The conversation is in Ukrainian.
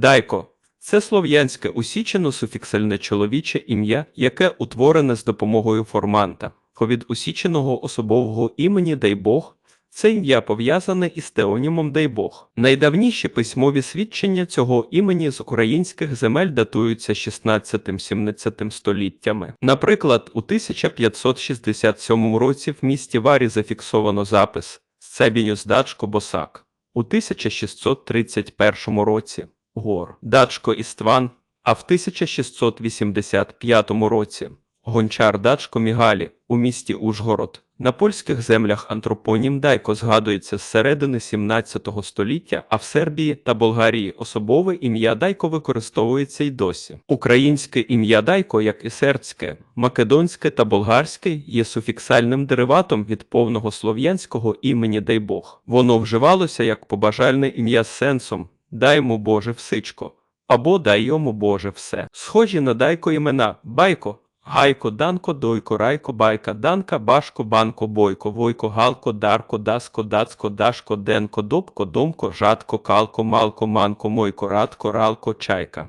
Дайко це слов'янське усічено суфіксальне чоловіче ім'я, яке утворене з допомогою форманта. Від усіченого особового імені дай Бог. Це ім'я пов'язане із теонімом дай Бог. Найдавніші письмові свідчення цього імені з українських земель датуються 16-17 століттями. Наприклад, у 1567 році в місті Варі зафіксовано запис Себінюс Дачко Босак. У 1631 році Гор Дачко Істван, а в 1685 році Гончар Дачко Мігалі у місті Ужгород. На польських землях антропонім Дайко згадується з середини 17 століття, а в Сербії та Болгарії особове ім'я Дайко використовується й досі. Українське ім'я Дайко, як і сербське, македонське та болгарське, є суфіксальним дериватом від повного слов'янського імені Дай Бог. Воно вживалося як побажальне ім'я з сенсом Дай йому Боже всичко або Дай йому Боже все. Схожі на Дайко імена Байко. Гайко, Данко, Дойко, Райко, Байка, Данка, Башко, Банко, Бойко, Войко, Галко, Дарко, Даско, Дацко, Дашко, Денко, Добко, Домко, Жадко, Калко, Малко, Манко, Мойко, Радко, Ралко, Чайка.